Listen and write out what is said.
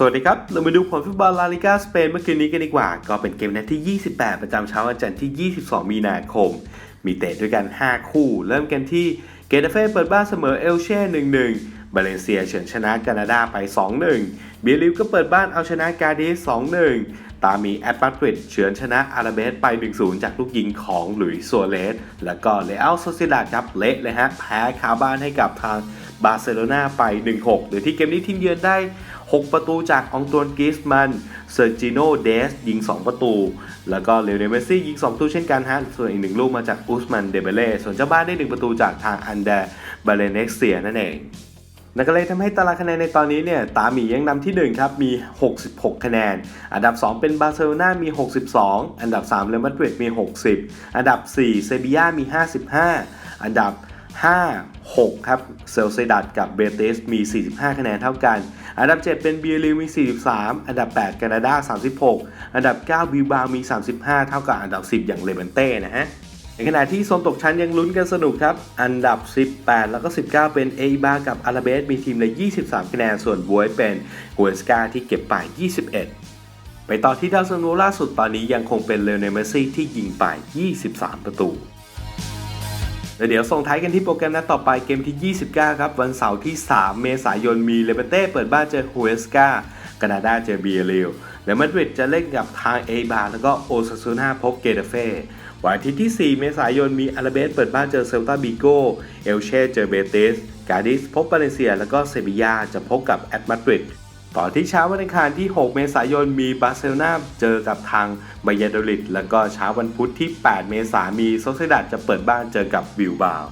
สวัสดีครับ เรามาดูผลฟุตบอลลาลิกาสเปนเมื่อคืนนี้กันดีกว่า ก็เป็นเกมนัดที่ 28 ประจำเช้าวันจันทร์ที่ 22 มีนาคม มีเตะด้วยกัน 5 คู่ เริ่มกันที่เกตาเฟ่เปิดบ้านเสมอเอลเช่1-1 บาเลนเซียเฉือนชนะแคนาดาไป 2-1 เบียริวก็เปิดบ้านเอาชนะกาดิส2-1 ตามีแอตมาดริดเฉือนชนะอาราเบสไป 1-0 จากลูกยิงของหลุยส์ซัวเรสแล้วก็เลอัลโซซิดาครับเละเลยฮะแพ้คาบ้านให้กับทางบาร์เซโลนาไป 1-6โดยที่เกมนี้ทีมเยือนได้ 6 ประตูจากองตวนกิสมันเซอร์จิโนเดสยิง 2 ประตู แล้วก็เลโอเนลเมสซี่ยิง 2 ประตูเช่นกันฮะ ส่วนอีกหนึ่งลูกมาจากอุสมันเดเบเล่ส่วนเจ้าบ้านได้ 1 ประตูจากทางอันเดบาเลเน็กเซียนั่นเองนั่นก็เลยทำให้ตารางคะแนนในตอนนี้เนี่ยตาหมียังนำที่ 1 ครับ มี 66 คะแนน อันดับ 2 เป็นบาร์เซโลนามี 62 อันดับ 3 เรอัลมาดริดมี 60 อันดับ 4 เซบีย่ามี 55 อันดับ 5 6 ครับเซลซีดัดกับเบเตสมี 45 คะแนนเท่ากัน อันดับ 7 เป็นเบียริวมี 43 อันดับ 8 แคนาดา 36 อันดับ 9 บิวบาวมี 35 เท่ากับอันดับ 10 อย่างเลเบนเต้นะฮะในขณะที่โซนตกชั้นยังลุ้นกันสนุกครับ อันดับ 18 แล้วก็ 19 เป็นเอบากับอาราเบสมีทีมละ 23 คะแนน ส่วนบวยเป็นหัวสกาที่เก็บไป 21 ไปต่อที่ดาวซันโวล่าสุดตอนนี้ยังคงเป็นเลโอเนลเมสซี่ที่ยิงไป 23 ประตู แล้วเดี๋ยวส่งท้ายกันที่โปรแกรมนัดต่อไปเกมที่ 29 ครับ วันเสาร์ที่ 3 เมษายนมีเลเบเต้เปิดบ้านเจอฮูเอสกาแคนาดาเจอเบียริลและมาดริดจะเล่นกับทางเอบาแล้วก็โอซาซูนาพบเกเดเฟ่วันอาทิตย์ที่ 4 เมษายนมีอาราเบสเปิดบ้านเจอเซลตาบิโกเอลเช่เจอเบติส กาดิสพบบาเลเซีย แล้วก็เซบียาจะพบกับแอตมาดริด ต่อที่เช้าวันอังคารที่ 6 เมษายนมีบาร์เซโลนาเจอกับทางบายาโดลิดแล้วก็เช้าวันพุธที่ 8 เมษายนมีโซเซดัดจะเปิดบ้านเจอกับบิลบาว